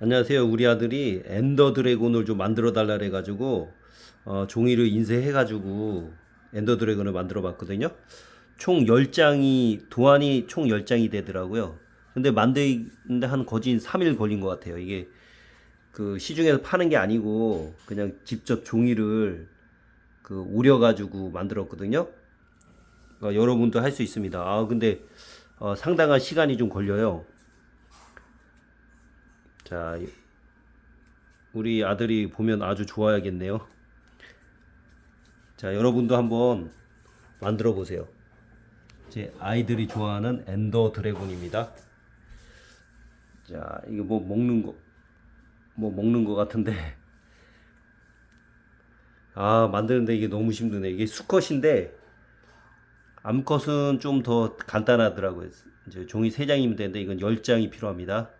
안녕하세요. 우리 아들이 엔더 드래곤을 좀 만들어 달라 그래가지고 어, 종이를 인쇄해가지고 엔더 드래곤을 만들어 봤거든요. 총 10장이 도안이 총 10장이 되더라고요. 근데 만드는데 한 거진 3일 걸린 것 같아요. 이게 그 시중에서 파는 게 아니고 그냥 직접 종이를 그 오려가지고 만들었거든요. 어, 여러분도 할 수 있습니다. 아 근데 어, 상당한 시간이 좀 걸려요. 자, 우리 아들이 보면 아주 좋아하겠네요. 자, 여러분도 한번 만들어 보세요. 제 아이들이 좋아하는 엔더 드래곤입니다. 자, 이거 뭐 먹는 거, 뭐 먹는 거 같은데. 아, 만드는데 이게 너무 힘드네. 이게 수컷인데, 암컷은 좀 더 간단하더라고요. 이제 종이 3장이면 되는데, 이건 10장이 필요합니다.